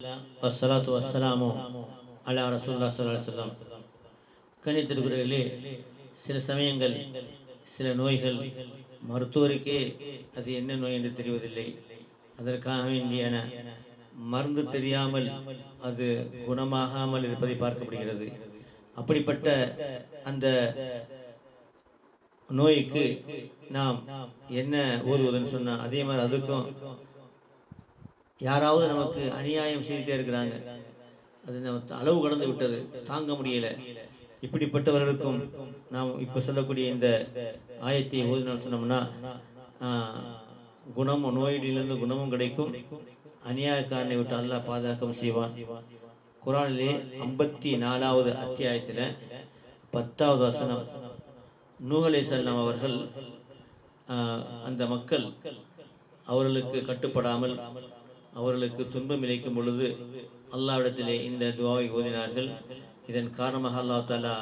வசலாத்து வசலாமோ அலா ரசூல்லா கணித்திருக்கிறீர்களே சில சமயங்கள் சில நோய்கள் மருத்துவருக்கே அது என்ன நோய் என்று தெரிவதில்லை. அதற்காக வேண்டியான மருந்து தெரியாமல் அது குணமாகாமல் இருப்பதை பார்க்கப்படுகிறது. அப்படிப்பட்ட அந்த நோய்க்கு நாம் என்ன ஓதுவதுன்னு சொன்னால் அதே மாதிரி அதுக்கும் யாராவது நமக்கு அநியாயம் செய்துட்டே இருக்கிறாங்க. அது நம்ம அளவு கடந்து விட்டது. தாங்க முடியல. இப்படிப்பட்டவர்களுக்கும் நாம் இப்போ சொல்லக்கூடிய இந்த ஆயத்தை ஓதினோம் சொன்னோம்னா குணமும் நோயிலிருந்து குணமும் கிடைக்கும். அநியாயக்காரனை விட்டு அல்லா பாதுகாக்கம் செய்வான். குரானிலே ஐம்பத்தி நாலாவது அத்தியாயத்தில் பத்தாவது வசனம் நூகலை செல்லம் அவர்கள் அந்த மக்கள் அவர்களுக்கு கட்டுப்படாமல் அவர்களுக்கு துன்பம் இழைக்கும் பொழுது அல்லாவிடத்திலே இந்த துவாவை ஓதினார்கள் இதன் காரணமாக அல்லாஹ் தாலா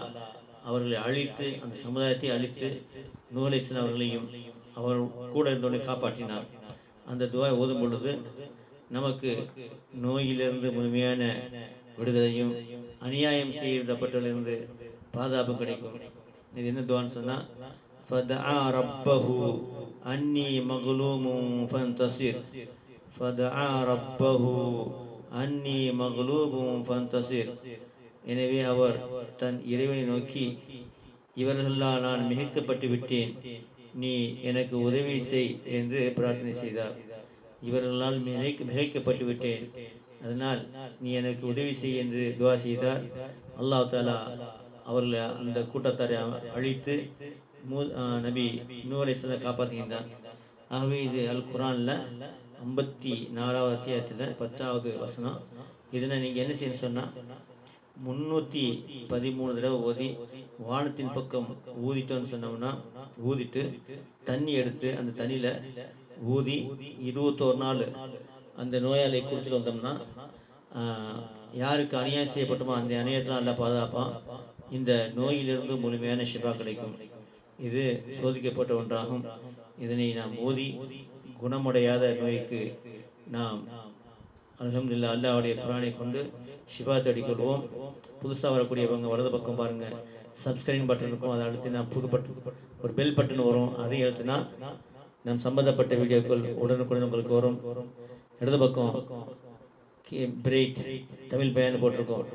அவர்களை அழித்து அந்த சமுதாயத்தை அழித்து நூலேசன் அவர்களையும் அவர் கூட இருந்தவனை காப்பாற்றினார் அந்த துவாவை ஓதும் பொழுது நமக்கு நோயிலிருந்து முழுமையான விடுதலையும் அநியாயம் செய்யப்பட்டவர்களிருந்து பாதுகாப்பு கிடைக்கும் இது என்ன துவான்னு சொன்னா فدعا ربه أني مظلوم فانتصر ஃபதஆ ரப்பஹு அன்னி மக்லூபும் ஃபந்தசிர் எனவே அவர் தன் இறைவனை நோக்கி இவர்களால் நான் மிகைக்கப்பட்டு விட்டேன். நீ எனக்கு உதவி செய் என்று பிரார்த்தனை செய்தார். இவர்களால் மிகைக்க மிகைக்கப்பட்டு விட்டேன். அதனால் நீ எனக்கு உதவி செய் என்று துவா செய்தார். அல்லாஹ் தாலா அவர்களை அந்த கூட்டத்தாரை அழித்து மூ நபி நூலை செல்ல காப்பாற்றுகின்றான் ஆகவே இது அல் குரான்ல ஐம்பத்தி நாலாவது அத்தியாயத்தில் பத்தாவது வசனம். இதில் நீங்கள் என்ன செய்யணும் சொன்னால் முன்னூற்றி பதிமூணு தடவை ஓதி வானத்தின் பக்கம் ஊதிட்டோன்னு சொன்னோம்னா ஊதிட்டு தண்ணி எடுத்து அந்த தண்ணியில் ஊதி இருபத்தோரு நாள் அந்த நோயாளியை கொடுத்துட்டு வந்தோம்னா யாருக்கு அநியாயம் செய்யப்பட்டுமோ அந்த அநியாயத்தில் நல்லா பாதுகாப்பான். இந்த நோயிலிருந்து முழுமையான ஷிஃபா கிடைக்கும். இது சோதிக்கப்பட்ட ஒன்றாகும். இதனை நாம் ஓதி குணமடையாத நோய்க்கு நாம் அல்ஹம்துலில்லாஹ் அல்லாவுடைய குரானை கொண்டு ஷிஃபா தேடிக்கொள்வோம். புதுசாக வரக்கூடியவங்க வலது பக்கம் பாருங்கள் சப்ஸ்கிரைப் பட்டன் இருக்கும். அதை அழுத்தினா புது பட்டன் ஒரு பெல் பட்டன் வரும். அதையும் அழுத்தினா நம் சம்பந்தப்பட்ட வீடியோக்கள் உடனுக்குடன் உங்களுக்கு வரும். இடது பக்கம் பிரேக் தமிழ் பயன் போட்டிருக்கோம்.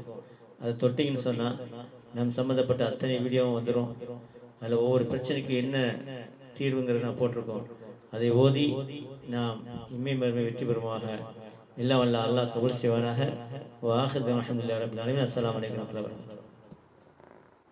அதை தொட்டிங்கன்னு சொன்னால் நம் சம்மந்தப்பட்ட அத்தனை வீடியோவும் வந்துடும் அதில் ஒவ்வொரு பிரச்சனைக்கு என்ன தீர்வுங்கிறத நான் போட்டிருக்கோம். அதை ஓதி நாம் இம்மை மருமை வெற்றி பெறுமாக. எல்லாம் வல்ல அல்லாஹ் கபுல் செய்வானாக. வாஹத் அஹமதுல்லா ரபில் அலமின் அஸ்லாம் வலைக்கம் வரமத்துல